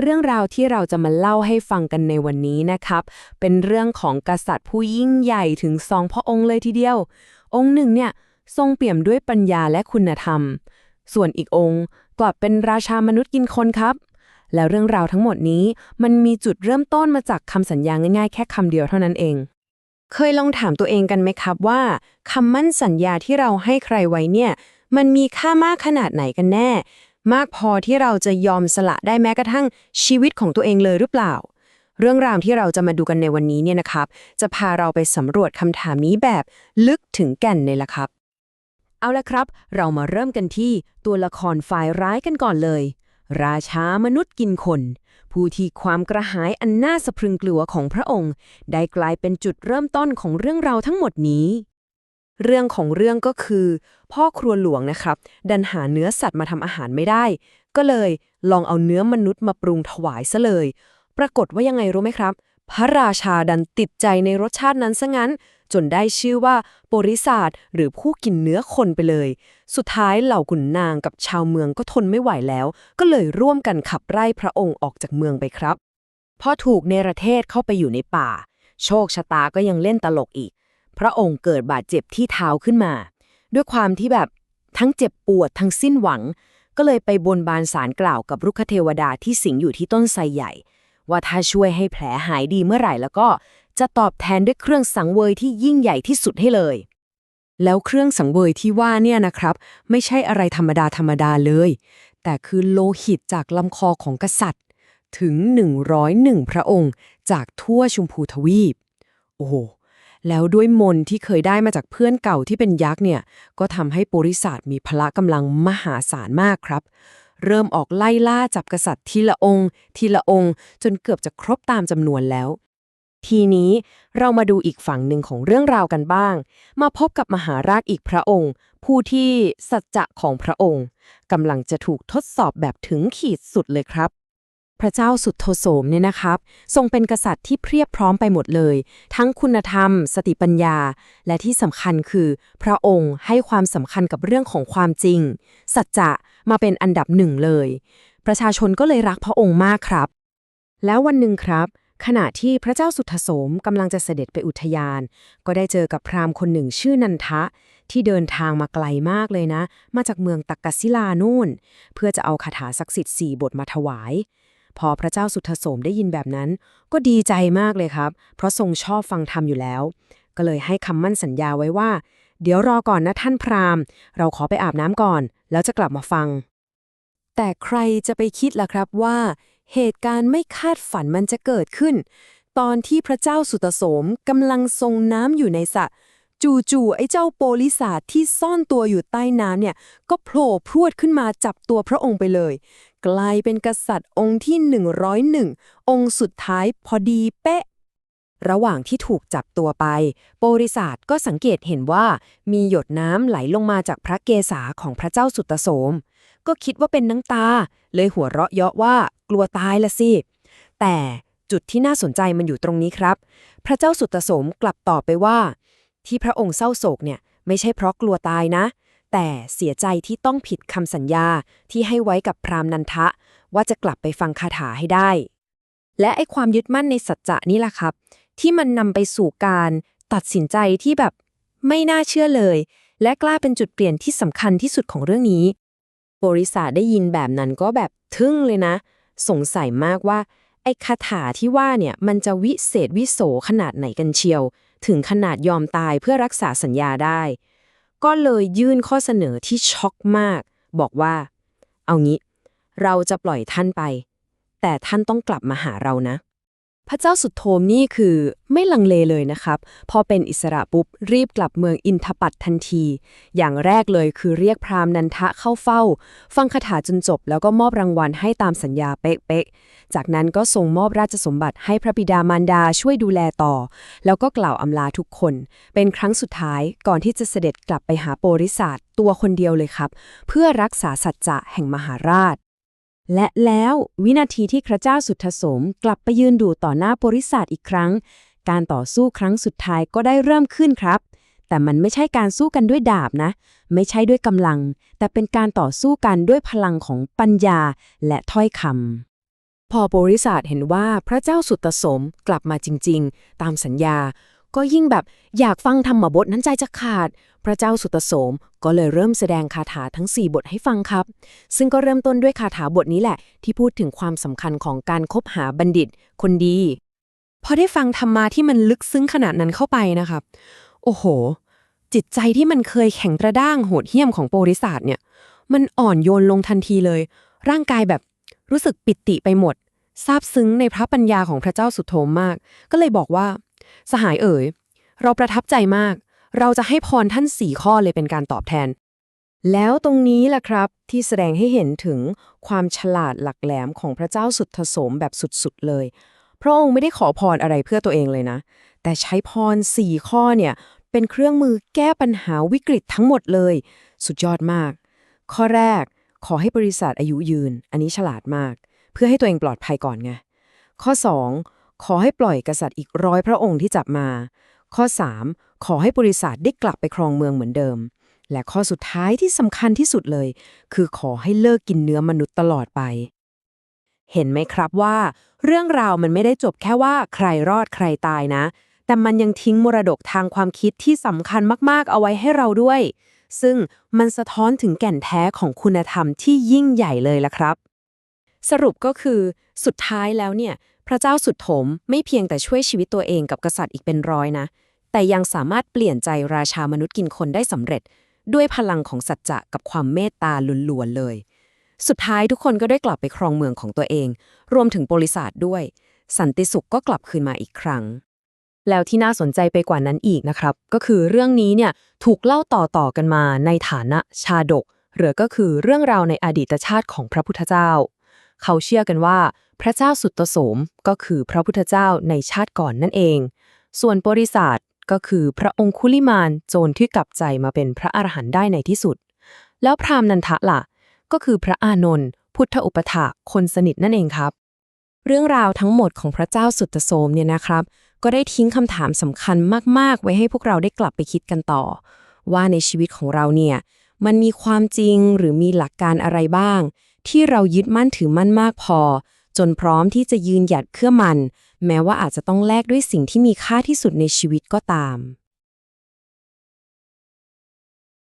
เรื่องราวที่เราจะมาเล่าให้ฟังกันในวันนี้นะครับ เป็นเรื่องของกษัตริย์ผู้ยิ่งใหญ่ถึงสองพระองค์เลยทีเดียว องค์หนึ่งเนี่ยทรงเปี่ยมด้วยปัญญาและคุณธรรม ส่วนอีกองค์กลับเป็นราชามนุษย์กินคนครับ แล้วเรื่องราวทั้งหมดนี้มันมีจุดเริ่มต้นมาจากคำสัญญาง่ายๆ แค่คำเดียวเท่านั้นเอง เคยลองถามตัวเองกันไหมครับว่าคำมั่นสัญญาที่เราให้ใครไว้เนี่ย มันมีค่ามากขนาดไหนกันแน่ มากพอที่เราจะยอมสละได้แม้กระทั่งชีวิตของตัวเองเลยหรือเปล่า เรื่องราวที่เราจะมาดูกันในวันนี้เนี่ยนะครับ จะพาเราไปสำรวจคำถามนี้แบบลึกถึงแก่นเลยละครับ เอาละครับ เรามาเริ่มกันที่ตัวละครฝ่ายร้ายกันก่อนเลย ราชามนุษย์กินคน ผู้ที่ความกระหายอันน่าสะพรึงกลัวของพระองค์ ได้กลายเป็นจุดเริ่มต้นของเรื่องราวทั้งหมดนี้ เรื่องของเรื่องก็คือ พ่อครัวหลวงนะครับ ดันหาเนื้อสัตว์มาทำอาหารไม่ได้ ก็เลยลองเอาเนื้อมนุษย์มาปรุงถวายซะเลย ปรากฏว่ายังไงรู้ไหมครับ พระราชาดันติดใจในรสชาตินั้นซะงั้น จนได้ชื่อว่าบริษัทหรือผู้กินเนื้อคนไปเลย สุดท้ายเหล่าขุนนางกับชาวเมืองก็ทนไม่ไหวแล้ว ก็เลยร่วมกันขับไล่พระองค์ออกจากเมืองไปครับพอถูกเนรเทศเข้าไปอยู่ในป่า โชคชะตาก็ยังเล่นตลกอีก พระองค์เกิดบาดเจ็บที่เท้าขึ้นมา ด้วยความที่แบบทั้งเจ็บปวดทั้งสิ้นหวัง ก็เลยไปบนบานสารกล่าวกับรุกขเทวดาที่สิงอยู่ที่ต้นไทรใหญ่ ว่าถ้าช่วยให้แผลหายดีเมื่อไหร่แล้วก็จะตอบแทนด้วยเครื่องสังเวยที่ยิ่งใหญ่ที่สุดให้เลย แล้วเครื่องสังเวยที่ว่าเนี่ยนะครับ ไม่ใช่อะไรธรรมดาธรรมดาเลย แต่คือโลหิตจากลำคอของกษัตริย์ ถึง 101 พระองค์ จากทั่วชุมพูทวีป โอ้โห แล้วด้วยมนที่เคยได้มาจากเพื่อนเก่าที่เป็นยักษ์เนี่ย ก็ทำให้บริษัทมีพละกำลังมหาศาลมากครับ เริ่มออกไล่ล่าจับกษัตริย์ทีละองค์ ทีละองค์ จนเกือบจะครบตามจำนวนแล้ว ทีนี้เรามาดูอีกฝั่งหนึ่งของเรื่องราวกันบ้าง มาพบกับมหาราชอีกพระองค์ ผู้ที่สัจจะของพระองค์กำลังจะถูกทดสอบแบบถึงขีดสุดเลยครับ พระเจ้าสุดโทโสมเนี่ยนะครับ ทรงเป็นกษัตริย์ที่เพียบพร้อมไปหมดเลย ทั้งคุณธรรม สติปัญญา และที่สำคัญคือ พระองค์ให้ความสำคัญกับเรื่องของความจริง สัจจะมาเป็นอันดับหนึ่งเลย ประชาชนก็เลยรักพระองค์มากครับ แล้ววันหนึ่งครับ ขณะที่พระเจ้าสุทธโสมกำลังจะเสด็จไปอุทยาน ก็ได้เจอกับพราหมณ์คนหนึ่งชื่อนันทะที่เดินทางมาไกลมากเลยนะ มาจากเมืองตักกศิลานู่น เพื่อจะเอาคาถาศักดิ์สิทธิ์สี่บทมาถวาย พอพระเจ้าสุทธโสมได้ยินแบบนั้น ก็ดีใจมากเลยครับ เพราะทรงชอบฟังธรรมอยู่แล้ว ก็เลยให้คำมั่นสัญญาไว้ว่า เดี๋ยวรอก่อนนะท่านพราหมณ์ เราขอไปอาบน้ำก่อน แล้วจะกลับมาฟัง แต่ใครจะไปคิดล่ะครับว่า เหตุการณ์ไม่คาดฝันมันจะเกิดขึ้น ตอนที่พระเจ้าสุตโสมกำลังทรงน้ำอยู่ในสระ จู่ๆไอ้เจ้าโปลิสาทที่ซ่อนตัวอยู่ใต้น้ำเนี่ยก็โผล่พรวดขึ้นมาจับตัวพระองค์ไปเลย กลายเป็นกษัตริย์องค์ที่ 101 องค์สุดท้ายพอดีเป๊ะ ระหว่างที่ถูกจับตัวไป โปริศาสก็สังเกตเห็นว่ามีหยดน้ำไหลลงมาจากพระเกศาของพระเจ้าสุตโสม ก็คิดว่าเป็นน้ำตา เลยหัวเราะเยาะว่ากลัวตายละสิ แต่จุดที่น่าสนใจมันอยู่ตรงนี้ครับ พระเจ้าสุตโสมกลับตอบไปว่า ที่พระองค์เศร้าโศกเนี่ยไม่ใช่เพราะกลัวตายนะ แต่เสียใจที่ต้องผิดคำสัญญาที่ให้ไว้กับพรามนันทะ ว่าจะกลับไปฟังคาถาให้ได้ และไอ้ความยึดมั่นในสัจจะนี่แหละครับ ที่มันนำไปสู่การตัดสินใจที่แบบไม่น่าเชื่อเลย และกล้าเป็นจุดเปลี่ยนที่สำคัญที่สุดของเรื่องนี้บริษัทได้ยินแบบนั้นก็แบบทึ่งเลยนะ สงสัยมากว่าไอ้คาถาที่ว่าเนี่ยมันจะวิเศษวิโสขนาดไหนกันเชียว ถึงขนาดยอมตายเพื่อรักษาสัญญาได้ ก็เลยยื่นข้อเสนอที่ช็อกมาก บอกว่า เอางี้ เราจะปล่อยท่านไป แต่ท่านต้องกลับมาหาเรานะ พระเจ้าสุดโทมนี่คือไม่ลังเลเลยนะครับ พอเป็นอิสระปุ๊บ รีบกลับเมืองอินทปัตทันที อย่างแรกเลยคือเรียกพราหมณ์นันทะเข้าเฝ้า ฟังคาถาจนจบแล้วก็มอบรางวัลให้ตามสัญญาเป๊ะๆ จากนั้นก็ส่งมอบราชสมบัติให้พระบิดามารดาช่วยดูแลต่อ แล้วก็กล่าวอำลาทุกคน เป็นครั้งสุดท้ายก่อนที่จะเสด็จกลับไปหาโปริศาสตัวคนเดียวเลยครับ เพื่อรักษาสัจจะแห่งมหาราช และแล้ววินาทีที่พระเจ้าสุทธสมกลับไปยืนดูต่อหน้าบริษัทอีกครั้ง การต่อสู้ครั้งสุดท้ายก็ได้เริ่มขึ้นครับ แต่มันไม่ใช่การสู้กันด้วยดาบนะ ไม่ใช่ด้วยกำลัง แต่เป็นการต่อสู้กันด้วยพลังของปัญญาและถ้อยคำพอบริษัทเห็นว่าพระเจ้าสุตสมกลับมาจริง ๆ ตามสัญญา ก็ยิ่งแบบอยากฟังธรรมบทนั้นใจจะขาด พระเจ้าสุตโสมก็เลยเริ่มแสดงคาถาทั้ง 4 บทให้ฟังครับ ซึ่งก็เริ่มต้นด้วยคาถาบทนี้แหละ ที่พูดถึงความสำคัญของการคบหาบัณฑิต คนดี พอได้ฟังธรรมะที่มันลึกซึ้งขนาดนั้นเข้าไปนะครับ โอ้โห จิตใจที่มันเคยแข็งกระด้างโหดเหี้ยมของโปริศาสเนี่ย มันอ่อนโยนลงทันทีเลย ร่างกายแบบรู้สึกปิติไปหมดซาบซึ้งในพระปัญญาของพระเจ้าสุโธมมาก ก็เลยบอกว่า สหายเอ๋ย เราประทับใจมาก เราจะให้พรท่านสี่ข้อเลยเป็นการตอบแทน แล้วตรงนี้แหละครับที่แสดงให้เห็นถึงความฉลาดหลักแหลมของพระเจ้าสุดทโสมแบบสุดๆเลย พระองค์ไม่ได้ขอพรอะไรเพื่อตัวเองเลยนะ แต่ใช้พรสี่ข้อเนี่ยเป็นเครื่องมือแก้ปัญหาวิกฤตทั้งหมดเลย สุดยอดมาก ข้อแรกขอให้บริษัทอายุยืน อันนี้ฉลาดมาก เพื่อให้ตัวเองปลอดภัยก่อนไง ข้อ 2 ขอให้ปล่อยกษัตริย์อีกร้อยพระองค์ที่จับมา ข้อ 3 ขอให้บริษัทได้กลับไปครองเมืองเหมือนเดิม และข้อสุดท้ายที่สำคัญที่สุดเลย คือขอให้เลิกกินเนื้อมนุษย์ตลอดไป เห็นไหมครับว่า เรื่องราวมันไม่ได้จบแค่ว่าใครรอดใครตายนะ แต่มันยังทิ้งมรดกทางความคิดที่สำคัญมากๆ เอาไว้ให้เราด้วย ซึ่งมันสะท้อนถึงแก่นแท้ของคุณธรรมที่ยิ่งใหญ่เลยล่ะครับ สรุปก็คือสุดท้ายแล้วเนี่ยพระเจ้าสุดโถมไม่เพียงแต่ช่วยชีวิตตัวเองกับกษัตริย์อีกเป็นร้อยนะ แต่ยังสามารถเปลี่ยนใจราชามนุษย์กินคนได้สำเร็จ ด้วยพลังของสัจจะกับความเมตตาล้วนๆเลย สุดท้ายทุกคนก็ได้กลับไปครองเมืองของตัวเอง รวมถึงบริษัทด้วย สันติสุขก็กลับคืนมาอีกครั้ง แล้วที่น่าสนใจไปกว่านั้นอีกนะครับ ก็คือเรื่องนี้เนี่ยถูกเล่าต่อๆกันมาในฐานะชาดก หรือก็คือเรื่องราวในอดีตชาติของพระพุทธเจ้า เขาเชื่อกันว่าพระเจ้าสุตโสมก็คือพระพุทธเจ้าในชาติก่อนนั่นเอง ส่วนบริษัท ก็คือพระองคุลิมานโจรที่กลับใจมาเป็นพระอรหันต์ได้ในที่สุด แล้วพราหมณ์นันทะล่ะ ก็คือพระอานนท์พุทธอุปถาคนสนิทนั่นเองครับ เรื่องราวทั้งหมดของพระเจ้าสุตโสมเนี่ยนะครับ ก็ได้ทิ้งคำถามสำคัญมาก ๆ ไว้ให้พวกเราได้กลับไปคิดกันต่อ ว่าในชีวิตของเราเนี่ยมันมีความจริงหรือมีหลักการอะไรบ้าง ที่เรายึดมั่นถือมั่นมากพอ จนพร้อมที่จะยืนหยัดเพื่อมันแม้ว่าอาจจะต้องแลกด้วยสิ่งที่มีค่าที่สุดในชีวิตก็ตาม